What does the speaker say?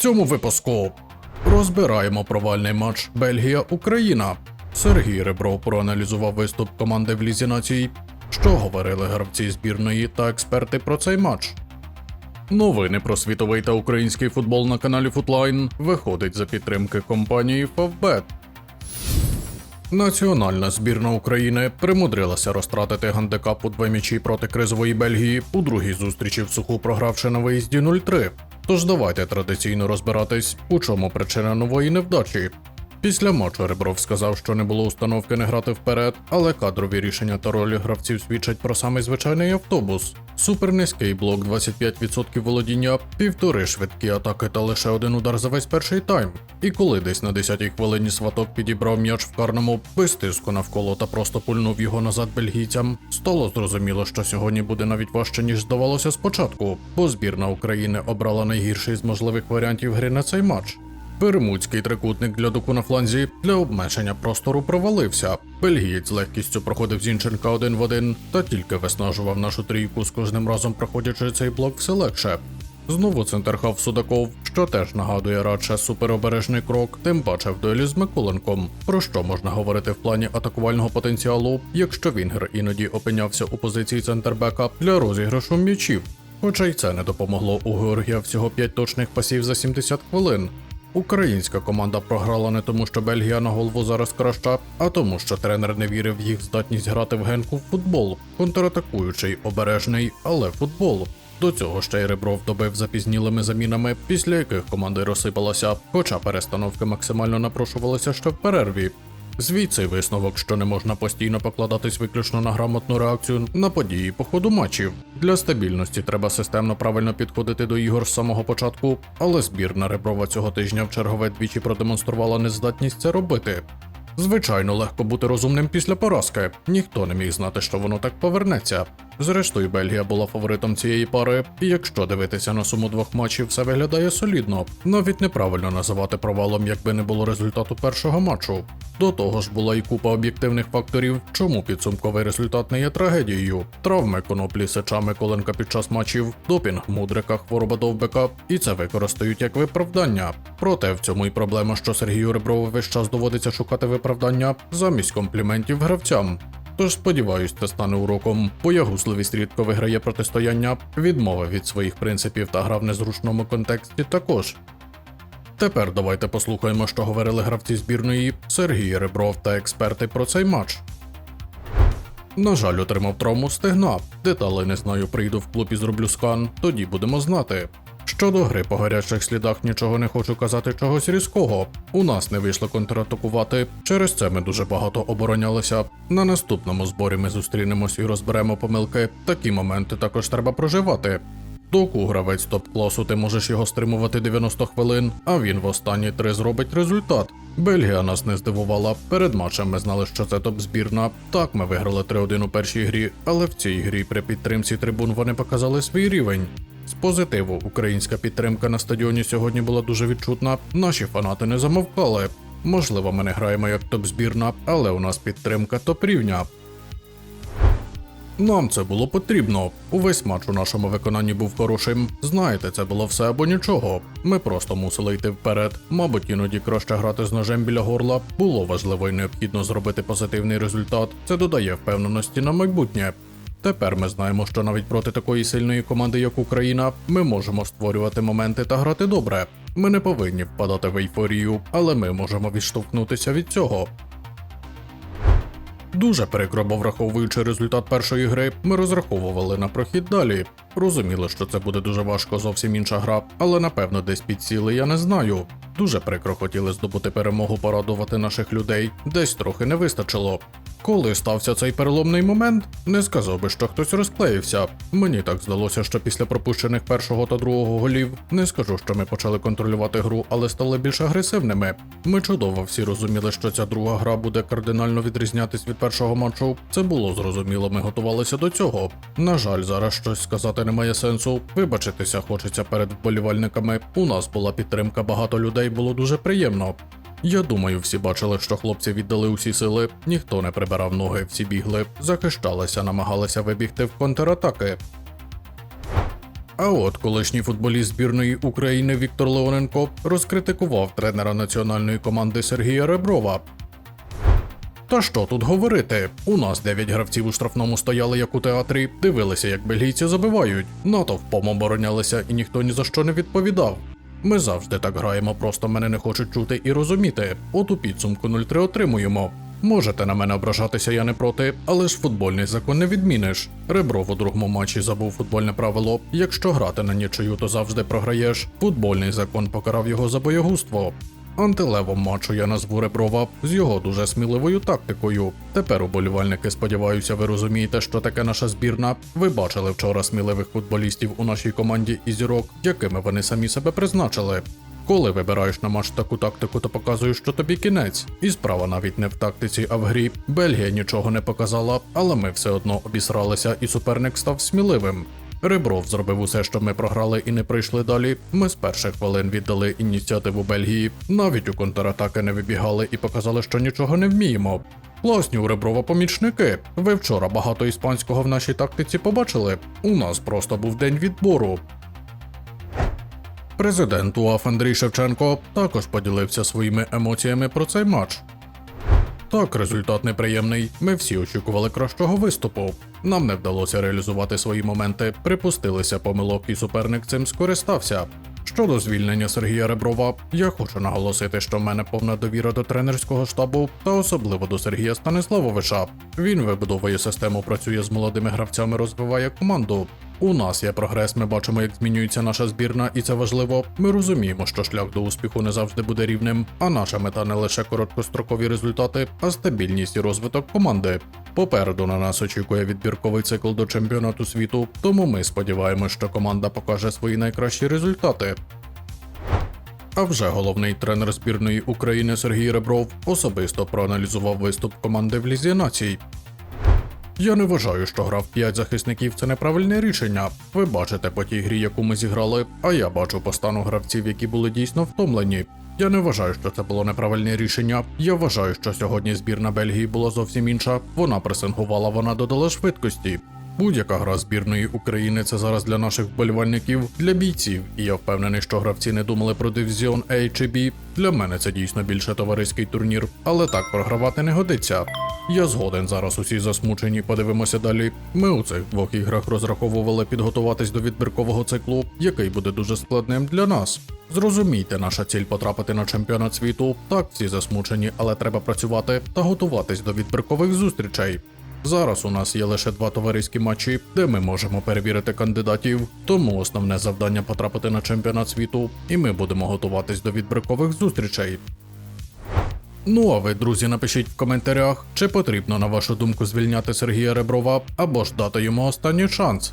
цьому випуску розбираємо провальний матч Бельгія-Україна. Сергій Ребров проаналізував виступ команди в Лізі націй. Що говорили гравці збірної та експерти про цей матч? Новини про світовий та український футбол на каналі Футлайн виходить за підтримки компанії Favbet. Національна збірна України примудрилася розтратити гандикап у два м'ячі проти кризової Бельгії у другій зустрічі в суху програвши на виїзді 0-3. Тож давайте традиційно розбиратись, у чому причина нової невдачі. Після матчу Ребров сказав, що не було установки не грати вперед, але кадрові рішення та ролі гравців свідчать про самий звичайний автобус. Супернизький блок 25% володіння, півтори швидкі атаки та лише один удар за весь перший тайм. І коли десь на 10-й хвилині сваток підібрав м'яч в карному без тиску навколо та просто пульнув його назад бельгійцям, стало зрозуміло, що сьогодні буде навіть важче, ніж здавалося спочатку, бо збірна України обрала найгірший з можливих варіантів гри на цей матч. Бермудський трикутник для дуку на фланзі для обмеження простору провалився. Бельгієць з легкістю проходив Зінченка один в один та тільки виснажував нашу трійку з кожним разом проходячи цей блок все легше. Знову центрхав Судаков, що теж нагадує радше суперобережний крок, тим паче в дуелі з Миколенком. Про що можна говорити в плані атакувального потенціалу, якщо Вінгер іноді опинявся у позиції центрбека для розіграшу м'ячів. Хоча й це не допомогло у Георгія всього 5 точних пасів за 70 хвилин. Українська команда програла не тому, що Бельгія на голову зараз краща, а тому, що тренер не вірив в їх здатність грати в генку в футбол, контратакуючий, обережний, але футбол. До цього ще й Ребров добив запізнілими замінами, після яких команди розсипалася, хоча перестановки максимально напрошувалися ще в перерві. Звідси висновок, що не можна постійно покладатись виключно на грамотну реакцію на події по ходу матчів. Для стабільності треба системно правильно підходити до ігор з самого початку, але збірна Реброва цього тижня в чергове двічі продемонструвала нездатність це робити. Звичайно, легко бути розумним після поразки. Ніхто не міг знати, що воно так повернеться. Зрештою, Бельгія була фаворитом цієї пари, і якщо дивитися на суму двох матчів, все виглядає солідно. Навіть неправильно називати провалом, якби не було результату першого матчу. До того ж була і купа об'єктивних факторів, чому підсумковий результат не є трагедією. Травми коноплі Сеча Миколенка під час матчів, допінг Мудрика, хвороба довбика, і це використають як виправдання. Проте в цьому і проблема, що Сергію Реброву весь час доводиться шукати виправдання замість компліментів гравцям. Тож сподіваюсь, це стане уроком. Боягузливість рідко виграє протистояння, відмова від своїх принципів та гра в незручному контексті також. Тепер давайте послухаємо, що говорили гравці збірної Сергій Ребров та експерти про цей матч. На жаль, отримав травму стегна. Деталі не знаю, прийду в клуб і зроблю скан, тоді будемо знати. Щодо гри по гарячих слідах нічого не хочу казати чогось різкого. У нас не вийшло контратакувати. Через це ми дуже багато оборонялися. На наступному зборі ми зустрінемось і розберемо помилки. Такі моменти також треба проживати. Доку гравець топ-класу, ти можеш його стримувати 90 хвилин, а він в останні три зробить результат. Бельгія нас не здивувала. Перед матчем ми знали, що це топ-збірна. Так, ми виграли 3-1 у першій грі, але в цій грі при підтримці трибун вони показали свій рівень. З позитиву, українська підтримка на стадіоні сьогодні була дуже відчутна. Наші фанати не замовкали. Можливо, ми не граємо як топ-збірна, але у нас підтримка топ-рівня. Нам це було потрібно. Увесь матч у нашому виконанні був хорошим. Знаєте, це було все або нічого. Ми просто мусили йти вперед. Мабуть, іноді краще грати з ножем біля горла. Було важливо і необхідно зробити позитивний результат. Це додає впевненості на майбутнє. Тепер ми знаємо, що навіть проти такої сильної команди, як Україна, ми можемо створювати моменти та грати добре. Ми не повинні впадати в ейфорію, але ми можемо відштовхнутися від цього. Дуже прикро, бо враховуючи результат першої гри, ми розраховували на прохід далі. Розуміли, що це буде дуже важко, зовсім інша гра, але напевно десь підсіли, я не знаю. Дуже прикро хотіли здобути перемогу, порадувати наших людей, десь трохи не вистачило. Коли стався цей переломний момент, не сказав би, що хтось розклеївся. Мені так здалося, що після пропущених першого та другого голів не скажу, що ми почали контролювати гру, але стали більш агресивними. Ми чудово всі розуміли, що ця друга гра буде кардинально відрізнятись від першого матчу. Це було зрозуміло, ми готувалися до цього. На жаль, зараз щось сказати немає сенсу. Вибачитися хочеться перед вболівальниками. У нас була підтримка, багато людей було дуже приємно. Я думаю, всі бачили, що хлопці віддали усі сили, ніхто не прибирав ноги, всі бігли, захищалися, намагалися вибігти в контратаки. А от колишній футболіст збірної України Віктор Леоненко розкритикував тренера національної команди Сергія Реброва. Та що тут говорити? У нас 9 гравців у штрафному стояли як у театрі, дивилися, як бельгійці забивають, натовпом оборонялися і ніхто ні за що не відповідав. Ми завжди так граємо, просто мене не хочуть чути і розуміти. От у підсумку 0-3 отримуємо. Можете на мене ображатися, я не проти, але ж футбольний закон не відміниш. Ребров у другому матчі забув футбольне правило. Якщо грати на нічию, то завжди програєш. Футбольний закон покарав його за боєгуство. Антилевом матчу я назву Реброва з його дуже сміливою тактикою. Тепер уболівальники, сподіваюся, ви розумієте, що таке наша збірна. Ви бачили вчора сміливих футболістів у нашій команді і зірок, якими вони самі себе призначили. Коли вибираєш на матч таку тактику, то показуєш, що тобі кінець. І справа навіть не в тактиці, а в грі. Бельгія нічого не показала, але ми все одно обісралися, і суперник став сміливим. Ребров зробив усе, що ми програли і не прийшли далі. Ми з перших хвилин віддали ініціативу Бельгії. Навіть у контратаки не вибігали і показали, що нічого не вміємо. Класні у Реброва помічники. Ви вчора багато іспанського в нашій тактиці побачили. У нас просто був день відбору. Президент УАФ Андрій Шевченко також поділився своїми емоціями про цей матч. Так, результат неприємний. Ми всі очікували кращого виступу. Нам не вдалося реалізувати свої моменти, припустилися помилок, і суперник цим скористався. Щодо звільнення Сергія Реброва, я хочу наголосити, що в мене повна довіра до тренерського штабу та особливо до Сергія Станиславовича. Він вибудовує систему, працює з молодими гравцями, розвиває команду. У нас є прогрес, ми бачимо, як змінюється наша збірна, і це важливо. Ми розуміємо, що шлях до успіху не завжди буде рівним, а наша мета не лише короткострокові результати, а стабільність і розвиток команди. Попереду на нас очікує відбірковий цикл до чемпіонату світу, тому ми сподіваємось, що команда покаже свої найкращі результати. А вже головний тренер збірної України Сергій Ребров особисто проаналізував виступ команди в Лізі націй. Я не вважаю, що гра в 5 захисників це неправильне рішення. Ви бачите по тій грі, яку ми зіграли, а я бачу по стану гравців, які були дійсно втомлені. Я не вважаю, що це було неправильне рішення. Я вважаю, що сьогодні збірна Бельгії була зовсім інша. Вона пресингувала, вона додала швидкості. Будь-яка гра збірної України це зараз для наших вболівальників, для бійців, і я впевнений, що гравці не думали про дивізіон A чи B. Для мене це дійсно більше товариський турнір, але так програвати не годиться. Я згоден зараз усі засмучені. Подивимося далі. Ми у цих двох іграх розраховували підготуватись до відбіркового циклу, який буде дуже складним для нас. Зрозумійте, наша ціль потрапити на чемпіонат світу. Так, всі засмучені, але треба працювати та готуватись до відбіркових зустрічей. Зараз у нас є лише два товариські матчі, де ми можемо перевірити кандидатів. Тому основне завдання потрапити на чемпіонат світу, і ми будемо готуватись до відбрикових зустрічей. Ну а ви, друзі, напишіть в коментарях, чи потрібно, на вашу думку, звільняти Сергія Реброва або ж дати йому останній шанс.